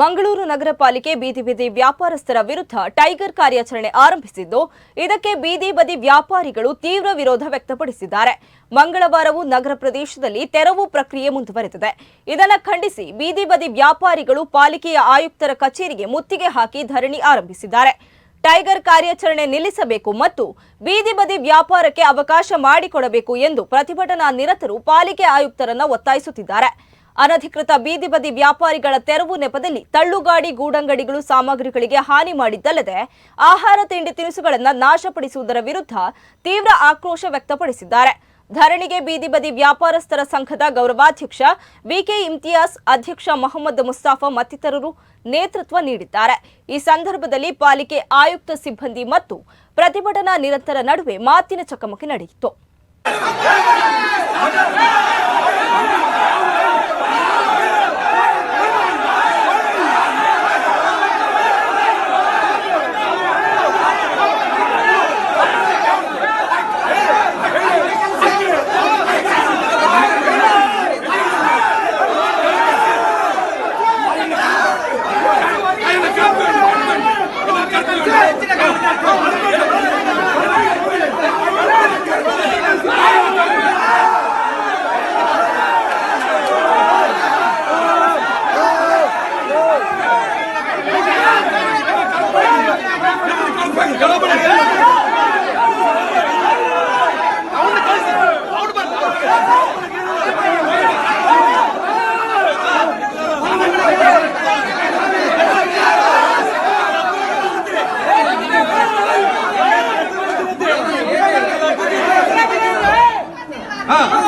ಮಂಗಳೂರು ನಗರ ಪಾಲಿಕೆ ಬೀದಿ ಬೀದಿ ವ್ಯಾಪಾರಸ್ಥರ ವಿರುದ್ಧ ಟೈಗರ್ ಕಾರ್ಯಾಚರಣೆ ಆರಂಭಿಸಿದ್ದು, ಇದಕ್ಕೆ ಬೀದಿ ಬದಿ ವ್ಯಾಪಾರಿಗಳು ತೀವ್ರ ವಿರೋಧ ವ್ಯಕ್ತಪಡಿಸಿದ್ದಾರೆ. ಮಂಗಳವಾರವೂ ನಗರ ಪ್ರದೇಶದಲ್ಲಿ ತೆರವು ಪ್ರಕ್ರಿಯೆ ಮುಂದುವರೆದಿದೆ. ಇದನ್ನು ಖಂಡಿಸಿ ಬೀದಿ ಬದಿ ವ್ಯಾಪಾರಿಗಳು ಪಾಲಿಕೆಯ ಆಯುಕ್ತರ ಕಚೇರಿಗೆ ಮುತ್ತಿಗೆ ಹಾಕಿ ಧರಣಿ ಆರಂಭಿಸಿದ್ದಾರೆ. ಟೈಗರ್ ಕಾರ್ಯಾಚರಣೆ ನಿಲ್ಲಿಸಬೇಕು ಮತ್ತು ಬೀದಿ ಬದಿ ವ್ಯಾಪಾರಕ್ಕೆ ಅವಕಾಶ ಮಾಡಿಕೊಡಬೇಕು ಎಂದು ಪ್ರತಿಭಟನಾ ನಿರತರು ಪಾಲಿಕೆ ಆಯುಕ್ತರನ್ನು ಒತ್ತಾಯಿಸುತ್ತಿದ್ದಾರೆ. ಅನಧಿಕೃತ ಬೀದಿ ಬದಿ ವ್ಯಾಪಾರಿಗಳ ತೆರವು ನೆಪದಲ್ಲಿ ತಳ್ಳುಗಾಡಿ ಗೂಡಂಗಡಿಗಳು ಸಾಮಗ್ರಿಗಳಿಗೆ ಹಾನಿ ಮಾಡಿದ್ದಲ್ಲದೆ ಆಹಾರ ತಿಂಡಿ ತಿನಿಸುಗಳನ್ನು ನಾಶಪಡಿಸುವುದರ ವಿರುದ್ಧ ತೀವ್ರ ಆಕ್ರೋಶ ವ್ಯಕ್ತಪಡಿಸಿದ್ದಾರೆ. ಧರಣಿಗೆ ಬೀದಿ ಬದಿ ವ್ಯಾಪಾರಸ್ಥರ ಸಂಘದ ಗೌರವಾಧ್ಯಕ್ಷ ವಿಕೆ ಇಮ್ತಿಯಾಸ್ ಅಧ್ಯಕ್ಷ ಮೊಹಮ್ಮದ್ ಮುಸ್ತಾಫಾ ಮತ್ತಿತರರು ನೇತೃತ್ವ ನೀಡಿದ್ದಾರೆ. ಈ ಸಂದರ್ಭದಲ್ಲಿ ಪಾಲಿಕೆ ಆಯುಕ್ತ ಸಿಬ್ಬಂದಿ ಮತ್ತು ಪ್ರತಿಭಟನಾ ನಿರಂತರ ನಡುವೆ ಮಾತಿನ ಚಕಮಕಿ ನಡೆಯಿತು. Yeah.